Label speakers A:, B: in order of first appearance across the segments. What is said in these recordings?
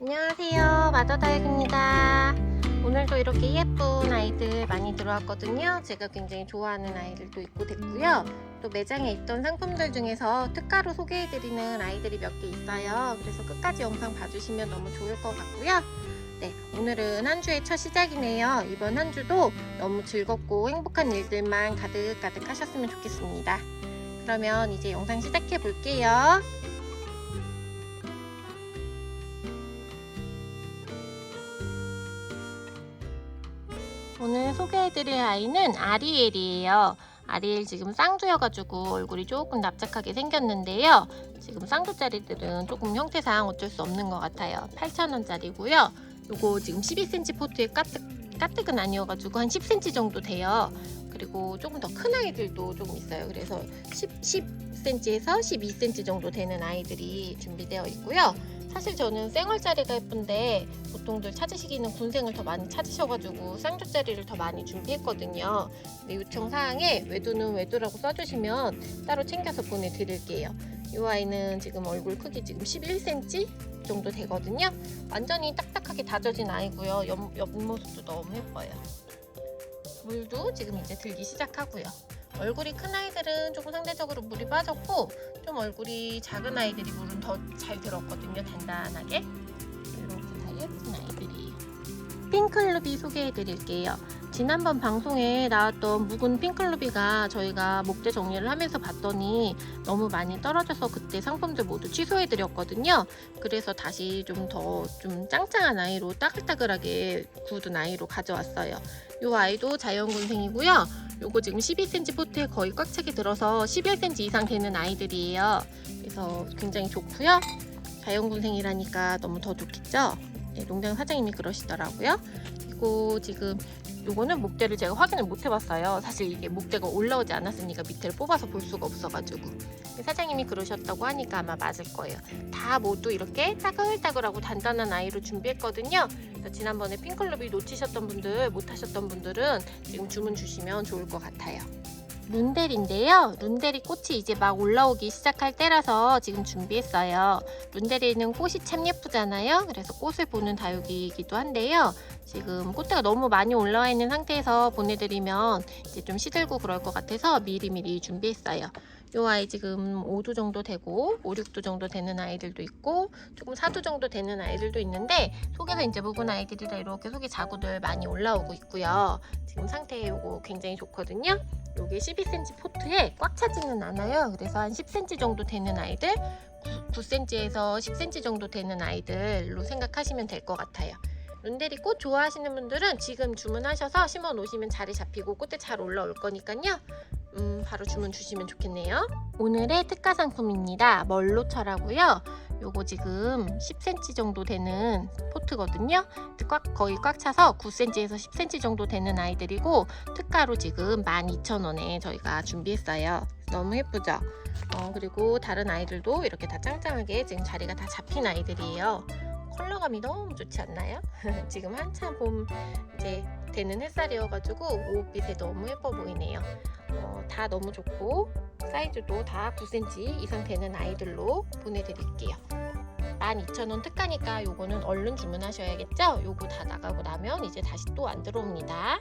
A: 안녕하세요. 마더다육입니다. 오늘도 이렇게 예쁜 아이들 많이 들어왔거든요. 제가 굉장히 좋아하는 아이들도 있고 됐고요. 또 매장에 있던 상품들 중에서 특가로 소개해드리는 아이들이 몇 개 있어요. 그래서 끝까지 영상 봐주시면 너무 좋을 것 같고요. 네 오늘은 한 주의 첫 시작이네요. 이번 한 주도 너무 즐겁고 행복한 일들만 가득가득 하셨으면 좋겠습니다. 그러면 이제 영상 시작해 볼게요 오늘 소개해드릴 아이는 아리엘이에요. 아리엘 지금 쌍두여가지고 얼굴이 조금 납작하게 생겼는데요. 지금 쌍두짜리들은 조금 형태상 어쩔 수 없는 것 같아요. 8,000원짜리고요. 요거 지금 12cm 포트에 까뜩, 까뜩은 아니어가지고 한 10cm 정도 돼요. 그리고 조금 더 큰 아이들도 조금 있어요. 그래서 10, 10cm에서 12cm 정도 되는 아이들이 준비되어 있고요. 사실 저는 쌩얼짜리가 예쁜데 보통들 찾으시기는 군생을 더 많이 찾으셔가지고 쌍두짜리를 더 많이 준비했거든요. 근데 요청 사항에 외두는 외두라고 써주시면 따로 챙겨서 보내드릴게요. 이 아이는 지금 얼굴 크기 지금 11cm 정도 되거든요. 완전히 딱딱하게 다져진 아이고요. 옆, 옆모습도 너무 예뻐요. 물도 지금 이제 들기 시작하고요. 얼굴이 큰 아이들은 조금 상대적으로 물이 빠졌고 좀 얼굴이 작은 아이들이 물은 더 잘 들었거든요. 단단하게. 이렇게 다 예쁜 아이들이에요. 핑클루비 소개해 드릴게요. 지난번 방송에 나왔던 묵은 핑클루비가 저희가 목재 정리를 하면서 봤더니 너무 많이 떨어져서 그때 상품들 모두 취소해 드렸거든요. 그래서 다시 좀 더좀 짱짱한 아이로 따글따글하게 굳은 아이로 가져왔어요. 이 아이도 자연군생이고요. 요거 지금 12cm 포트에 거의 꽉 차게 들어서 11cm 이상 되는 아이들이에요. 그래서 굉장히 좋고요. 자연군생이라니까 너무 더 좋겠죠? 네, 농장 사장님이 그러시더라고요. 그리고 지금 요거는 목대를 제가 확인을 못 해봤어요. 사실 이게 목대가 올라오지 않았으니까 밑에를 뽑아서 볼 수가 없어가지고 사장님이 그러셨다고 하니까 아마 맞을 거예요. 다 모두 이렇게 따글따글하고 단단한 아이로 준비했거든요. 지난번에 핑클럽이 놓치셨던 분들, 못하셨던 분들은 지금 주문 주시면 좋을 것 같아요. 룬델인데요. 룬델이 꽃이 이제 막 올라오기 시작할 때라서 지금 준비했어요. 룬델이는 꽃이 참 예쁘잖아요. 그래서 꽃을 보는 다육이기도 한데요. 지금 꽃대가 너무 많이 올라와 있는 상태에서 보내드리면 이제 좀 시들고 그럴 것 같아서 미리미리 준비했어요. 요 아이 지금 5두 정도 되고 5, 6두 정도 되는 아이들도 있고 조금 4두 정도 되는 아이들도 있는데 속에서 이제 묵은 아이들이라 이렇게 속에 자구들 많이 올라오고 있고요. 지금 상태 요거 굉장히 좋거든요. 요게 12cm 포트에 꽉 차지는 않아요. 그래서 한 10cm 정도 되는 아이들 9, 9cm에서 10cm 정도 되는 아이들로 생각하시면 될 것 같아요. 룬데리 꽃 좋아하시는 분들은 지금 주문하셔서 심어 놓으시면 자리 잡히고 꽃대 잘 올라올 거니까요. 음, 바로 주문 주시면 좋겠네요. 오늘의 특가 상품입니다. 멀로철하고요. 요거 지금 10cm 정도 되는 포트거든요. 꽉, 거의 꽉 차서 9cm에서 10cm 정도 되는 아이들이고 특가로 지금 12,000원에 저희가 준비했어요. 너무 예쁘죠? 어, 그리고 다른 아이들도 이렇게 다 짱짱하게 지금 자리가 다 잡힌 아이들이에요. 컬러감이 너무 좋지 않나요? 지금 한참 봄 이제 되는 햇살이어가지고 오빛에 너무 예뻐 보이네요. 어, 다 너무 좋고 사이즈도 다 9cm 이상 되는 아이들로 보내드릴게요. 12,000원 특가니까 요거는 얼른 주문하셔야겠죠? 요거 다 나가고 나면 이제 다시 또 안 들어옵니다.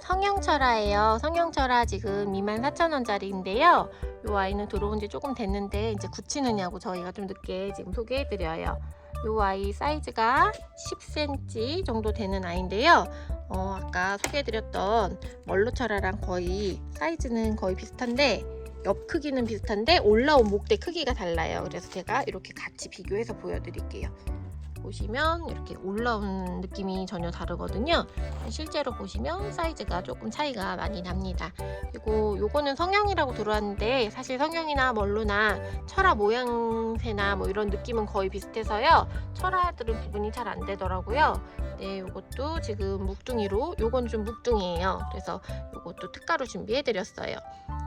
A: 성형철화예요. 성형철화 지금 24,000원짜리인데요. 요 아이는 들어온 지 조금 됐는데 이제 굳히느냐고 저희가 좀 늦게 지금 소개해드려요. 요 아이 사이즈가 10cm 정도 되는 아이인데요. 어, 아까 소개해드렸던 멀로철화랑 거의 사이즈는 거의 비슷한데 옆 크기는 비슷한데 올라온 목대 크기가 달라요. 그래서 제가 이렇게 같이 비교해서 보여드릴게요. 보시면 이렇게 올라온 느낌이 전혀 다르거든요. 실제로 보시면 사이즈가 조금 차이가 많이 납니다. 그리고 요거는 성형이라고 들어왔는데 사실 성형이나 멀루나 철화 모양새나 뭐 이런 느낌은 거의 비슷해서요. 철화들은 구분이 잘 안 되더라고요. 네, 요것도 지금 묵둥이로 요건 좀 묵둥이에요. 그래서 요것도 특가로 준비해 드렸어요.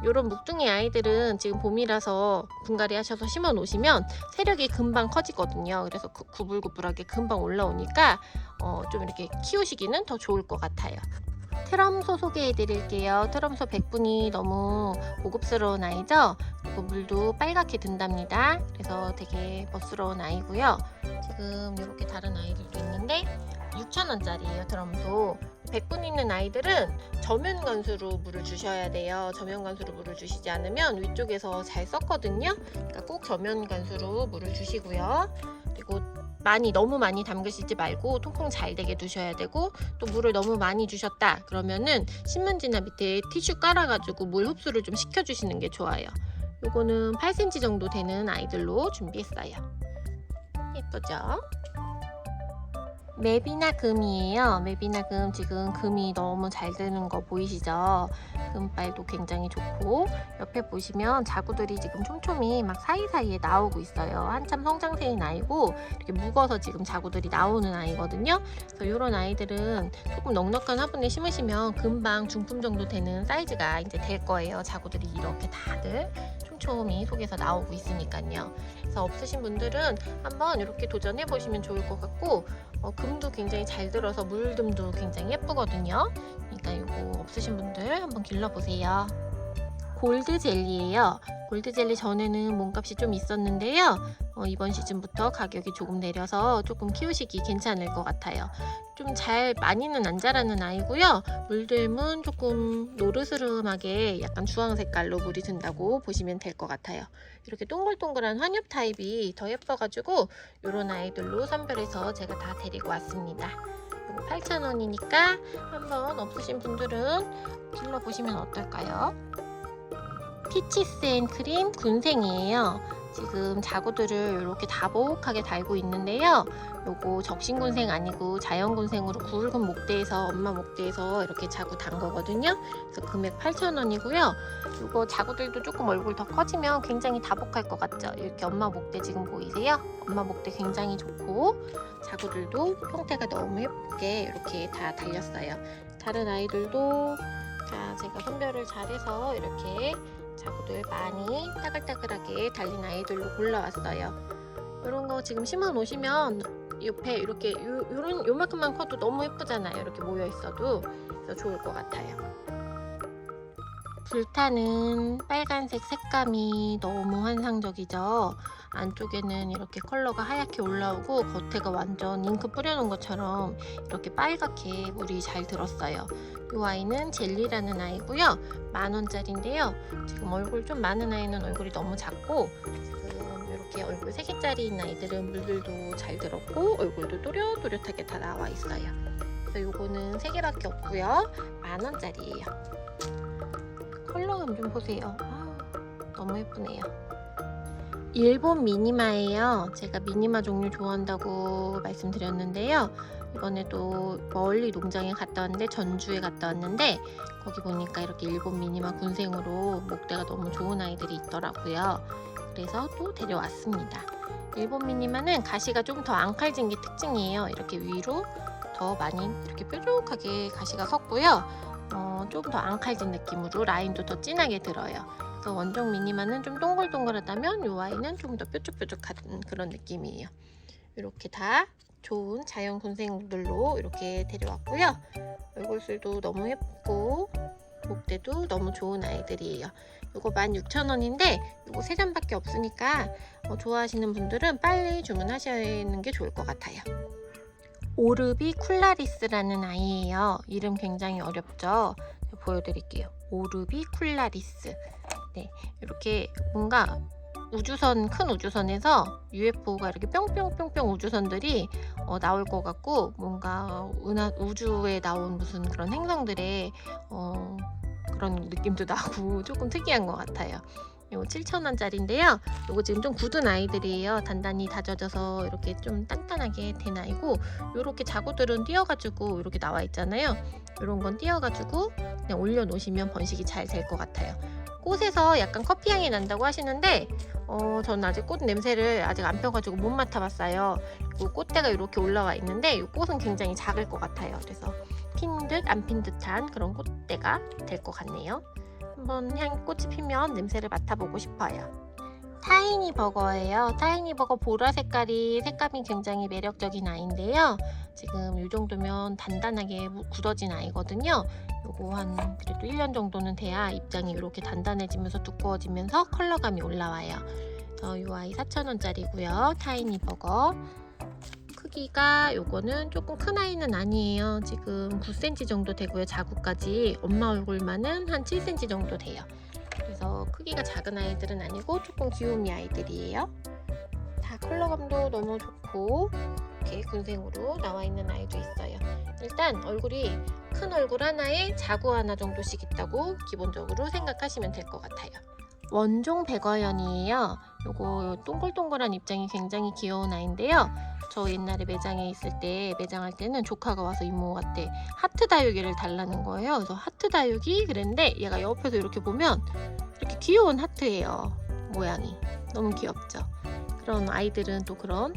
A: 요런 묵둥이 아이들은 지금 봄이라서 분갈이 하셔서 심어 놓으시면 세력이 금방 커지거든요. 그래서 구- 구불 구불하게 금방 올라오니까 어, 좀 이렇게 키우시기는 더 좋을 것 같아요. 트럼소 소개해 드릴게요. 트럼소 100분이 너무 고급스러운 아이죠. 그리고 물도 빨갛게 든답니다. 그래서 되게 멋스러운 아이고요. 지금 이렇게 다른 아이들도 있는데 6,000원짜리예요. 트럼소. 100분 있는 아이들은 저면 관수로 물을 주셔야 돼요. 저면 관수로 물을 주시지 않으면 위쪽에서 잘 썩거든요. 그러니까 꼭 저면 관수로 물을 주시고요. 그리고 많이 너무 많이 담그시지 말고 통풍 잘 되게 두셔야 되고 또 물을 너무 많이 주셨다 그러면은 신문지나 밑에 티슈 깔아가지고 물 흡수를 좀 시켜주시는 게 좋아요. 요거는 8cm 정도 되는 아이들로 준비했어요. 예쁘죠? 맵이나 금이에요. 맵이나 금 지금 금이 너무 잘 되는 거 보이시죠? 금발도 굉장히 좋고 옆에 보시면 자구들이 지금 촘촘히 막 사이사이에 나오고 있어요. 한참 성장세인 아이고 이렇게 묵어서 지금 자구들이 나오는 아이거든요. 그래서 이런 아이들은 조금 넉넉한 화분에 심으시면 금방 중품 정도 되는 사이즈가 이제 될 거예요. 자구들이 이렇게 다들 촘촘히 속에서 나오고 있으니까요. 그래서 없으신 분들은 한번 이렇게 도전해 보시면 좋을 것 같고 어, 금도 굉장히 잘 들어서 물듬도 굉장히 예쁘거든요. 그러니까 이거 없으신 분들 한번 길러보세요. 골드 젤리예요. 골드 젤리 전에는 몸값이 좀 있었는데요. 어, 이번 시즌부터 가격이 조금 내려서 조금 키우시기 괜찮을 것 같아요. 좀 잘 많이는 안 자라는 아이고요. 물들은 조금 노르스름하게 약간 주황 색깔로 물이 든다고 보시면 될 것 같아요. 이렇게 동글동글한 환엽 타입이 더 예뻐가지고 이런 아이들로 선별해서 제가 다 데리고 왔습니다. 이거 8,000원이니까 한번 없으신 분들은 길러보시면 어떨까요? 피치스 앤 크림 군생이에요. 지금 자구들을 이렇게 다복하게 달고 있는데요. 요거 적신군생 아니고 자연군생으로 굵은 목대에서 엄마 목대에서 이렇게 자구 단 거거든요. 그래서 금액 8,000원이고요. 요거 자구들도 조금 얼굴 더 커지면 굉장히 다복할 것 같죠? 이렇게 엄마 목대 지금 보이세요? 엄마 목대 굉장히 좋고 자구들도 형태가 너무 예쁘게 이렇게 다 달렸어요. 다른 아이들도 자 제가 선별을 잘해서 이렇게 자구들 많이 따글따글하게 달린 아이들로 골라왔어요. 이런 거 지금 심어 놓으시면 옆에 이렇게 요, 요런 요만큼만 커도 너무 예쁘잖아요. 이렇게 모여 있어도 좋을 것 같아요. 불타는 빨간색 색감이 너무 환상적이죠. 안쪽에는 이렇게 컬러가 하얗게 올라오고 겉에가 완전 잉크 뿌려놓은 것처럼 이렇게 빨갛게 물이 잘 들었어요. 이 아이는 젤리라는 아이고요. 만 원짜리인데요. 지금 얼굴 좀 많은 아이는 얼굴이 너무 작고 지금 이렇게 얼굴 3개짜리인 아이들은 물들도 잘 들었고 얼굴도 또렷또렷하게 다 나와 있어요. 그래서 요거는 3개밖에 없고요. 만 원짜리예요. 컬러감 좀 보세요. 아, 너무 예쁘네요. 일본 미니마예요. 제가 미니마 종류 좋아한다고 말씀드렸는데요. 이번에도 멀리 농장에 갔다 왔는데 전주에 갔다 왔는데 거기 보니까 이렇게 일본 미니마 군생으로 목대가 너무 좋은 아이들이 있더라고요. 그래서 또 데려왔습니다. 일본 미니마는 가시가 좀 더 앙칼진 게 특징이에요. 이렇게 위로 더 많이 이렇게 뾰족하게 가시가 섰고요. 어, 좀더 앙칼진 느낌으로 라인도 더 진하게 들어요. 그래서 원종 미니마는 좀 동글동글하다면 이 아이는 좀더 뾰족뾰족한 그런 느낌이에요. 이렇게 다 좋은 자연 군생들로 이렇게 데려왔고요. 얼굴술도 너무 예쁘고 목대도 너무 좋은 아이들이에요. 이거 16,000원인데 이거 3잔밖에 없으니까 어, 좋아하시는 분들은 빨리 주문하시는 게 좋을 것 같아요. 오르비 쿨라리스라는 아이예요. 이름 굉장히 어렵죠? 보여드릴게요. 오르비 쿨라리스. 네, 이렇게 뭔가 우주선 큰 우주선에서 UFO가 이렇게 뿅뿅뿅뿅 우주선들이 어, 나올 것 같고 뭔가 은하, 우주에 나온 무슨 그런 행성들의 어, 그런 느낌도 나고 조금 특이한 것 같아요. 이거 7,000원짜리인데요. 이거 지금 좀 굳은 아이들이에요. 단단히 다져져서 이렇게 좀 단단하게 된 아이고 이렇게 자구들은 띄어가지고 이렇게 나와 있잖아요. 이런 건 띄어가지고 그냥 올려놓으시면 번식이 잘 될 것 같아요. 꽃에서 약간 커피 향이 난다고 하시는데 어, 저는 아직 꽃 냄새를 아직 안 펴가지고 못 맡아봤어요. 그리고 꽃대가 이렇게 올라와 있는데 이 꽃은 굉장히 작을 것 같아요. 그래서 핀 듯 안 핀 듯한 그런 꽃대가 될 것 같네요. 한번 향 꽃이 피면 냄새를 맡아보고 싶어요. 타이니 버거예요. 타이니 버거 보라 색깔이 색감이 굉장히 매력적인 아이인데요. 지금 이 정도면 단단하게 무- 굳어진 아이거든요. 요거 한 그래도 1년 정도는 돼야 입장이 이렇게 단단해지면서 두꺼워지면서 컬러감이 올라와요. 어, 이 아이 4,000원짜리고요. 타이니 버거. 크기가 요거는 조금 큰 아이는 아니에요. 지금 9cm 정도 되고요. 자구까지 엄마 얼굴만은 한 7cm 정도 돼요. 그래서 크기가 작은 아이들은 아니고 조금 귀요미 아이들이에요. 다 컬러감도 너무 좋고 이렇게 군생으로 나와 있는 아이도 있어요. 일단 얼굴이 큰 얼굴 하나에 자구 하나 정도씩 있다고 기본적으로 생각하시면 될 것 같아요. 원종 백어연이에요. 요거 동글동글한 입장이 굉장히 귀여운 아이인데요. 저 옛날에 매장에 있을 때 매장할 때는 조카가 와서 이모한테 하트 다육이를 달라는 거예요. 그래서 하트 다육이 그랬는데 얘가 옆에서 이렇게 보면 이렇게 귀여운 하트예요. 모양이 너무 귀엽죠. 그런 아이들은 또 그런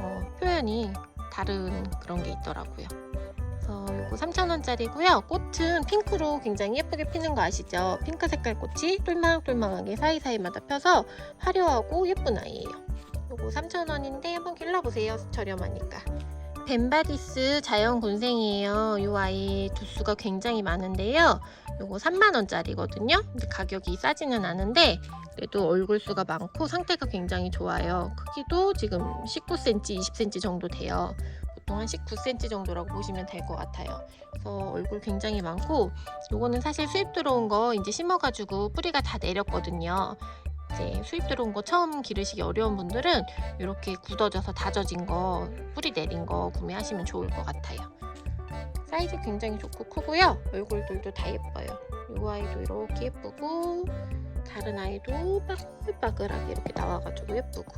A: 어, 표현이 다른 그런 게 있더라고요. 이거 3,000원짜리고요. 꽃은 핑크로 굉장히 예쁘게 피는 거 아시죠? 핑크 색깔 꽃이 똘망똘망하게 사이사이마다 펴서 화려하고 예쁜 아이예요. 요거 3,000원인데 한번 길러보세요. 저렴하니까. 벤바디스 자연 군생이에요. 이 아이 두수가 굉장히 많은데요. 요거 3만원짜리거든요. 근데 가격이 싸지는 않은데 그래도 얼굴 수가 많고 상태가 굉장히 좋아요. 크기도 지금 19cm, 20cm 정도 돼요. 보통 한 19cm 정도라고 보시면 될 것 같아요. 그래서 얼굴 굉장히 많고 요거는 사실 수입 들어온 거 이제 심어가지고 뿌리가 다 내렸거든요. 이제 수입 들어온 거 처음 기르시기 어려운 분들은 이렇게 굳어져서 다져진 거 뿌리 내린 거 구매하시면 좋을 것 같아요. 사이즈 굉장히 좋고 크고요. 얼굴들도 다 예뻐요. 이 아이도 이렇게 예쁘고 다른 아이도 빠글빠글하게 이렇게 나와가지고 예쁘고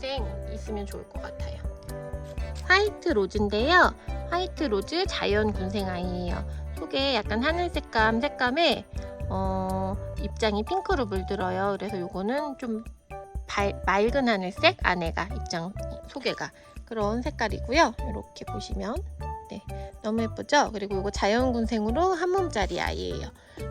A: 군생 있으면 좋을 것 같아요. 화이트 로즈인데요. 화이트 로즈 자연 군생 아이예요. 속에 약간 하늘 색감 색감에 어, 입장이 핑크로 물들어요. 그래서 요거는 좀 발- 맑은 하늘색 안에가 입장 소개가 그런 색깔이고요. 이렇게 보시면 네 너무 예쁘죠? 그리고 이거 자연군생으로 한 몸짜리 아이예요.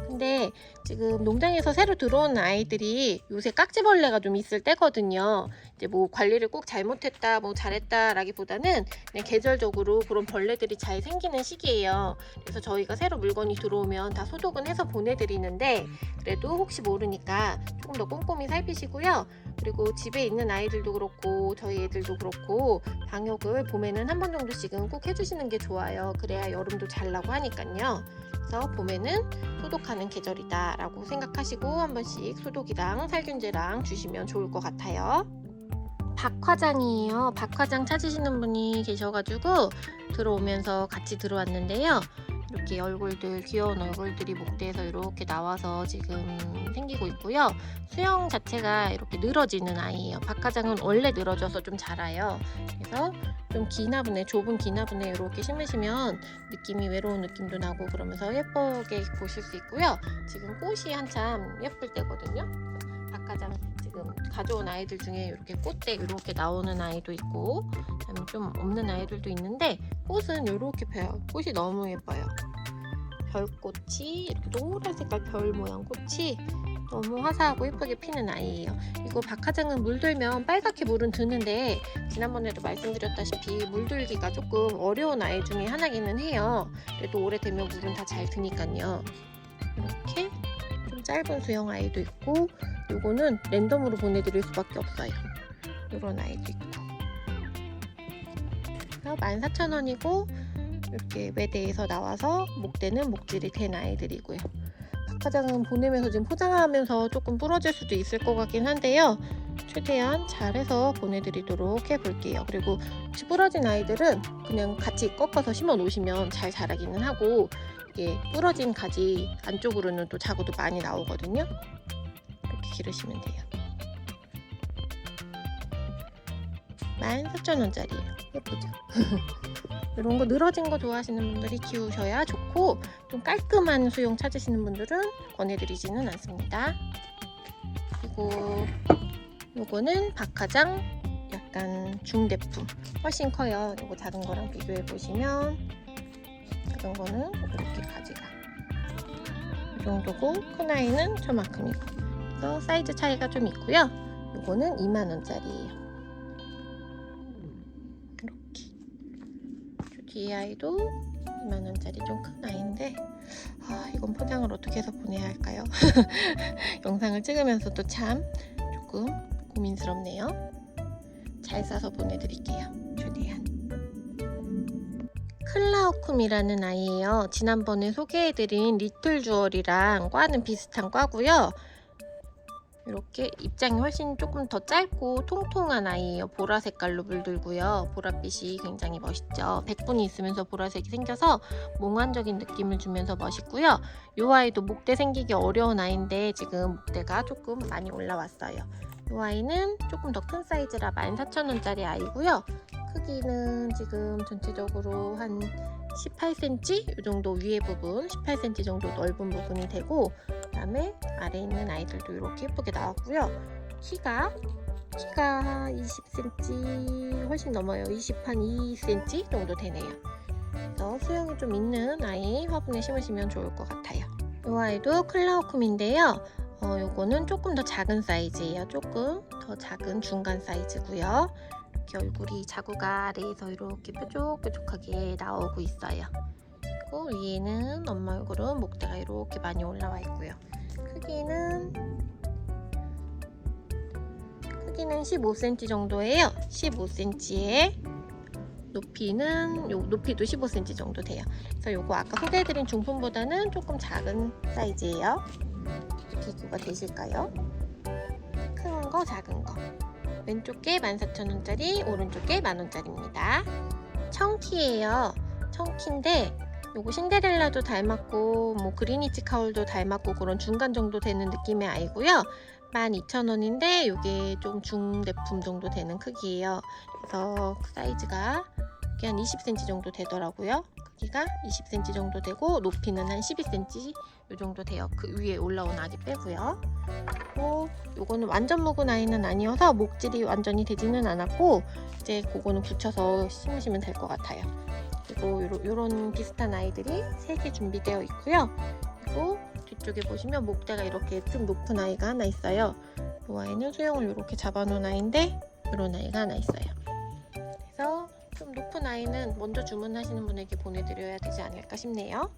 A: 근데 지금 농장에서 새로 들어온 아이들이 요새 깍지벌레가 좀 있을 때거든요. 이제 뭐 관리를 꼭 잘못했다, 뭐 잘했다라기보다는 그냥 계절적으로 그런 벌레들이 잘 생기는 시기예요. 그래서 저희가 새로 물건이 들어오면 다 소독은 해서 보내드리는데 그래도 혹시 모르니까 조금 더 꼼꼼히 살피시고요. 그리고 집에 있는 아이들도 그렇고 저희 애들도 그렇고 방역을 봄에는 한 번 정도씩은 꼭 해주시는 게 좋아요. 그래야 여름도 잘 나고 하니까요. 그래서 봄에는 소독하는 계절이다 라고 생각하시고 한 번씩 소독이랑 살균제랑 주시면 좋을 것 같아요. 박화장이에요. 박화장 찾으시는 분이 계셔가지고 들어오면서 같이 들어왔는데요. 이렇게 얼굴들 귀여운 얼굴들이 목대에서 이렇게 나와서 지금 생기고 있고요. 수영 자체가 이렇게 늘어지는 아이예요. 박하장은 원래 늘어져서 좀 자라요. 그래서 좀 기나분해, 좁은 기나분해 이렇게 심으시면 느낌이 외로운 느낌도 나고 그러면서 예쁘게 보실 수 있고요. 지금 꽃이 한참 예쁠 때거든요. 박하장 지금 가져온 아이들 중에 이렇게 꽃대 이렇게 나오는 아이도 있고 그다음에 좀 없는 아이들도 있는데 꽃은 이렇게 펴요. 꽃이 너무 예뻐요. 별꽃이 이렇게 노란 색깔 별 모양 꽃이 너무 화사하고 예쁘게 피는 아이예요. 이거 박하장은 물들면 빨갛게 물은 드는데 지난번에도 말씀드렸다시피 물들기가 조금 어려운 아이 중에 하나기는 해요. 그래도 오래되면 물은 다 잘 드니까요. 이렇게 좀 짧은 수영 아이도 있고 요거는 랜덤으로 보내드릴 수밖에 없어요. 이런 아이도 있고. 그래서 14,000원이고 이렇게 매대에서 나와서 목대는 목질이 된 아이들이고요. 박하장은 보내면서 지금 포장하면서 조금 부러질 수도 있을 것 같긴 한데요. 최대한 잘해서 보내드리도록 해볼게요. 그리고 혹시 부러진 아이들은 그냥 같이 꺾어서 심어 놓으시면 잘 자라기는 하고 이게 부러진 가지 안쪽으로는 또 자구도 많이 나오거든요. 기르시면 돼요. 14,000원짜리예요. 예쁘죠? 이런 거 늘어진 거 좋아하시는 분들이 키우셔야 좋고 좀 깔끔한 수용 찾으시는 분들은 권해드리지는 않습니다. 그리고 요거는 박하장 약간 중대품 훨씬 커요. 요거 작은 거랑 비교해 보시면 작은 거는 이렇게 가지가 이 정도고 큰 아이는 저만큼이고 그래서 사이즈 차이가 좀 있고요. 요거는 2만 원짜리예요. 이렇게. 저 뒤에 아이도 2만 원짜리 좀 큰 아이인데 아, 이건 포장을 어떻게 해서 보내야 할까요? 영상을 찍으면서도 참 조금 고민스럽네요. 잘 싸서 보내드릴게요. 최대한. 클라우쿰이라는 아이예요. 지난번에 소개해드린 리틀 주얼이랑 과는 비슷한 과고요. 이렇게 입장이 훨씬 조금 더 짧고 통통한 아이예요. 보라 색깔로 물들고요. 보랏빛이 굉장히 멋있죠. 백분이 있으면서 보라색이 생겨서 몽환적인 느낌을 주면서 멋있고요. 이 아이도 목대 생기기 어려운 아이인데 지금 목대가 조금 많이 올라왔어요. 이 아이는 조금 더 큰 사이즈라 14,000원짜리 아이고요. 크기는 지금 전체적으로 한 18cm 이 정도 위에 부분 18cm 정도 넓은 부분이 되고 그 다음에 아래에 있는 아이들도 이렇게 예쁘게 나왔고요. 키가 키가 20cm 훨씬 넘어요. 20한 2cm 정도 되네요. 그래서 수영이 좀 있는 아이 화분에 심으시면 좋을 것 같아요. 이 아이도 클라우쿰인데요. 어, 요거는 조금 더 작은 사이즈예요. 조금 더 작은 중간 사이즈고요. 이렇게 얼굴이 자구가 아래에서 이렇게 뾰족뾰족하게 나오고 있어요. 그리고 위에는 엄마 얼굴은 목대가 이렇게 많이 올라와 있고요. 크기는 크기는 15cm 정도예요. 15cm에 높이는 요 높이도 15cm 정도 돼요. 그래서 요거 아까 소개해드린 중품보다는 조금 작은 사이즈예요. 비교가 되실까요? 큰 거, 작은 거. 왼쪽 게 14,000원짜리, 오른쪽 게 만원짜리입니다. 청키예요. 청키인데 요거 신데렐라도 닮았고 뭐 그리니치 카울도 닮았고 그런 중간 정도 되는 느낌의 아이고요. 12,000원인데 요게 좀 중대품 정도 되는 크기예요. 그래서 그 사이즈가 이게 한 20cm 정도 되더라고요. 크기가 20cm 정도 되고 높이는 한 12cm 요 정도 돼요. 그 위에 올라온 아기 빼고요. 그리고 요거는 완전 묵은 아이는 아니어서 목질이 완전히 되지는 않았고 이제 그거는 붙여서 심으시면 될 것 같아요. 그리고 요런, 요런 비슷한 아이들이 3개 준비되어 있고요. 그리고 뒤쪽에 보시면 목대가 이렇게 좀 높은 아이가 하나 있어요. 이 아이는 수영을 이렇게 잡아놓은 아이인데 이런 아이가 하나 있어요. 그래서 좀 높은 아이는 먼저 주문하시는 분에게 보내드려야 되지 않을까 싶네요.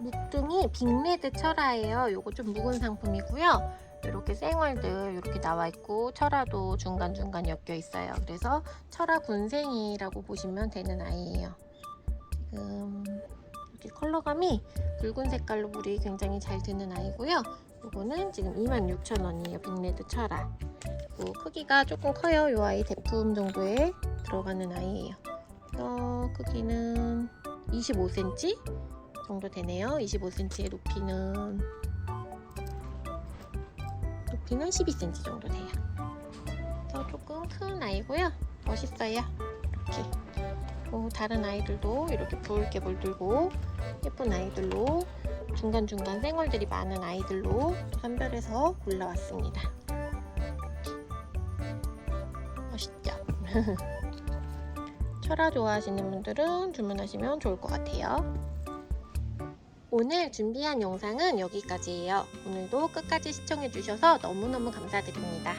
A: 묵둥이 빅레드 철화예요. 요거 좀 묵은 상품이고요. 이렇게 생얼들 이렇게 나와 있고 철화도 중간중간 엮여 있어요. 그래서 철화 군생이라고 보시면 되는 아이예요. 지금 이렇게 컬러감이 붉은 색깔로 물이 굉장히 잘 드는 아이고요. 요거는 지금 26,000원이에요. 빅레드 철화. 그리고 크기가 조금 커요. 요 아이 대품 정도에 들어가는 아이예요. 그래서 크기는 25cm 정도 되네요. 25cm의 높이는 높이는 12cm 정도 돼요. 그래서 조금 큰 아이고요. 멋있어요. 이렇게. 또 다른 아이들도 이렇게 붉게 물들고 예쁜 아이들로 중간중간 생얼들이 많은 아이들로 선별해서 골라왔습니다. 멋있죠? 철화 좋아하시는 분들은 주문하시면 좋을 것 같아요. 오늘 준비한 영상은 여기까지예요. 오늘도 끝까지 시청해주셔서 너무너무 감사드립니다.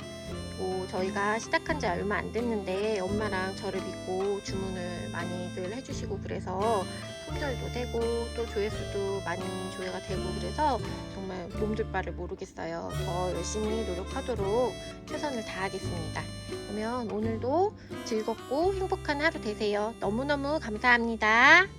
A: 뭐 저희가 시작한 지 얼마 안 됐는데 엄마랑 저를 믿고 주문을 많이들 해주시고 그래서 품절도 되고 또 조회수도 많이 조회가 되고 그래서 정말 몸둘 바를 모르겠어요. 더 열심히 노력하도록 최선을 다하겠습니다. 그러면 오늘도 즐겁고 행복한 하루 되세요. 너무너무 감사합니다.